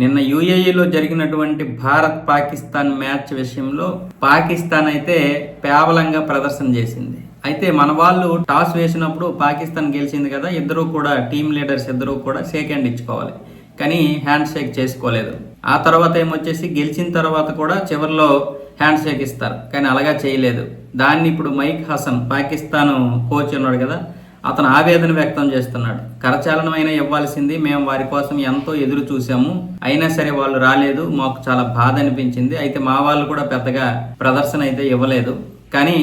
నిన్న యుఏఈలో జరిగినటువంటి భారత్ పాకిస్తాన్ మ్యాచ్ విషయంలో పాకిస్తాన్ అయితే పేవలంగా ప్రదర్శన చేసింది. అయితే మన వాళ్ళు టాస్ వేసినప్పుడు పాకిస్తాన్ గెలిచింది కదా ఇద్దరు కూడా టీమ్ లీడర్స్ ఇద్దరు కూడా షేక్ హ్యాండ్ ఇచ్చుకోవాలి. కానీ హ్యాండ్ షేక్ చేసుకోలేదు. ఆ తర్వాత ఏమొచ్చేసి గెలిచిన తర్వాత కూడా చివరిలో హ్యాండ్ షేక్ ఇస్తారు. కానీ అలాగా చేయలేదు. దాన్ని ఇప్పుడు మైక్ హసన్ పాకిస్తాన్ కోచ్ ఉన్నాడు కదా అతను ఆవేదన వ్యక్తం చేస్తున్నాడు. కరచాలనమైన ఇవ్వాల్సింది మేము వారి కోసం ఎంతో ఎదురు చూసాము అయినా సరే వాళ్ళు రాలేదు. మాకు చాలా బాధ అనిపించింది. అయితే మా వాళ్ళు కూడా పెద్దగా ప్రదర్శన అయితే ఇవ్వలేదు. కానీ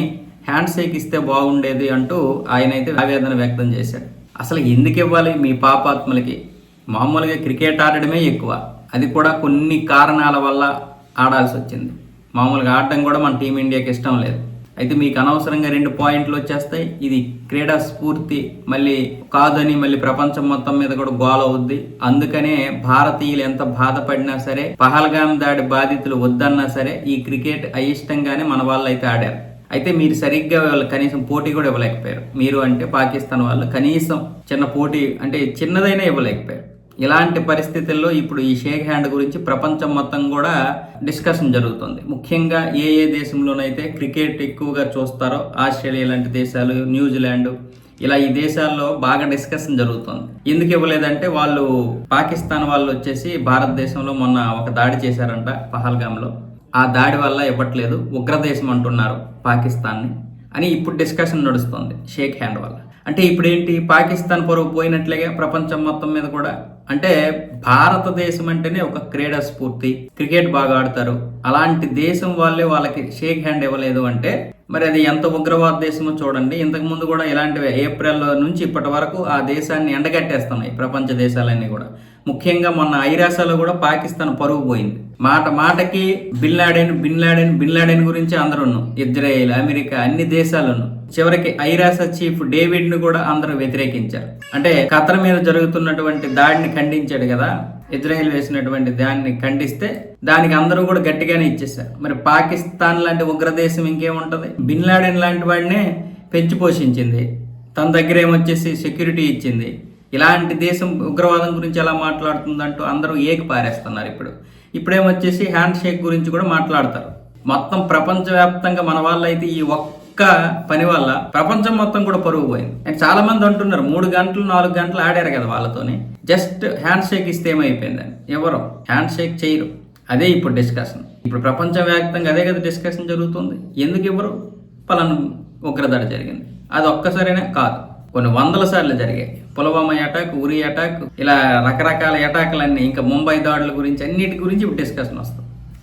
హ్యాండ్ షేక్ ఇస్తే బాగుండేది అంటూ ఆయన అయితే ఆవేదన వ్యక్తం చేశాడు. అసలు ఎందుకు ఇవ్వాలి మీ పాపాత్మలకి? మామూలుగా క్రికెట్ ఆడడమే ఎక్కువ. అది కూడా కొన్ని కారణాల వల్ల ఆడాల్సి వచ్చింది. మామూలుగా ఆడటం కూడా మన టీమిండియాకి ఇష్టం లేదు. అయితే మీకు అనవసరంగా రెండు పాయింట్లు వచ్చేస్తాయి. ఇది క్రీడా స్ఫూర్తి మళ్ళీ కాదని మళ్ళీ ప్రపంచం మొత్తం మీద కూడా గోల అవుద్ది. అందుకనే భారతీయులు ఎంత బాధపడినా సరే పహల్గాం దాడి బాధితులు వద్దన్నా సరే ఈ క్రికెట్ అయిష్టంగానే మన వాళ్ళు అయితే ఆడారు. అయితే మీరు సరిగ్గా వాళ్ళు కనీసం పోటీ కూడా ఇవ్వలేకపోయారు. మీరు అంటే పాకిస్తాన్ వాళ్ళు కనీసం చిన్న పోటీ అంటే చిన్నదైనా ఇవ్వలేకపోయారు. ఇలాంటి పరిస్థితుల్లో ఇప్పుడు ఈ షేక్ హ్యాండ్ గురించి ప్రపంచం మొత్తం కూడా డిస్కషన్ జరుగుతుంది. ముఖ్యంగా ఏ ఏ దేశంలోనైతే క్రికెట్ ఎక్కువగా చూస్తారో ఆస్ట్రేలియా లాంటి దేశాలు న్యూజిలాండ్ ఇలా ఈ దేశాల్లో బాగా డిస్కషన్ జరుగుతుంది. ఎందుకు ఇవ్వలేదంటే వాళ్ళు పాకిస్తాన్ వాళ్ళు వచ్చేసి భారతదేశంలో మొన్న ఒక దాడి చేశారంట పహల్గామ్లో. ఆ దాడి వల్ల ఇవ్వట్లేదు ఉగ్రదేశం అంటున్నారు పాకిస్తాన్ని అని ఇప్పుడు డిస్కషన్ నడుస్తుంది షేక్ హ్యాండ్ వల్ల. అంటే ఇప్పుడు ఏంటి పాకిస్తాన్ పొరుగు పోయినట్లుగా ప్రపంచం మొత్తం మీద కూడా? అంటే భారతదేశం అంటేనే ఒక క్రీడా స్ఫూర్తి క్రికెట్ బాగా ఆడతారు. అలాంటి దేశం వాళ్ళే వాళ్ళకి షేక్ హ్యాండ్ ఇవ్వలేదు అంటే మరి అది ఎంత ఉగ్రవాద దేశమో చూడండి. ఇంతకు ముందు కూడా ఇలాంటివి ఏప్రిల్ నుంచి ఇప్పటి వరకు ఆ దేశాన్ని ఎండగట్టేస్తున్నాయి ప్రపంచ దేశాలన్నీ కూడా. ముఖ్యంగా మొన్న ఐరాసాలో కూడా పాకిస్తాన్ పరుగు పోయింది. మాట మాటకి bin Laden bin Laden bin Laden గురించి అందరూ ఇజ్రాయెల్ అమెరికా అన్ని దేశాలను చివరికి ఐరాస చీఫ్ డేవిడ్ను కూడా అందరూ వ్యతిరేకించారు. అంటే ఖతర్ మీద జరుగుతున్నటువంటి దాడిని ఖండించాడు కదా ఇజ్రాయెల్ వేసినటువంటి దాన్ని ఖండిస్తే దానికి అందరూ కూడా గట్టిగానే ఇచ్చేసారు మరి పాకిస్తాన్ లాంటి ఉగ్రదేశం ఇంకేముంటుంది? బిన్ లాడెన్ లాంటి వాడినే పెంచి పోషించింది. తన దగ్గర ఏమొచ్చేసి సెక్యూరిటీ ఇచ్చింది. ఇలాంటి దేశం ఉగ్రవాదం గురించి ఎలా మాట్లాడుతుందంటూ అందరూ ఏకి పారేస్తున్నారు ఇప్పుడు. ఇప్పుడేమొచ్చేసి హ్యాండ్ షేక్ గురించి కూడా మాట్లాడతారు. మొత్తం ప్రపంచవ్యాప్తంగా మన వాళ్ళు అయితే ఈ ఒక్క పని వల్ల ప్రపంచం మొత్తం కూడా పరుగు పోయింది. అండ్ చాలా మంది అంటున్నారు మూడు గంటలు నాలుగు గంటలు ఆడారు కదా వాళ్ళతోని. జస్ట్ హ్యాండ్ షేక్ ఇస్తే ఏమైపోయిందని ఎవరు? హ్యాండ్ షేక్ చేయరు. అదే ఇప్పుడు డిస్కషన్. ఇప్పుడు ప్రపంచవ్యాప్తంగా అదే కదా డిస్కషన్ జరుగుతుంది. ఎందుకు ఇవ్వరు పలాను ఉగ్రదాడి జరిగింది. అది ఒక్కసారైనా కాదు. కొన్ని వందల సార్లు జరిగాయి. పులవామా అటాక్ ఉరి అటాక్ ఇలా రకరకాల అటాక్లన్నీ ఇంకా ముంబై దాడుల గురించి అన్నిటి గురించి ఇప్పుడు డిస్కషన్ వస్తుంది.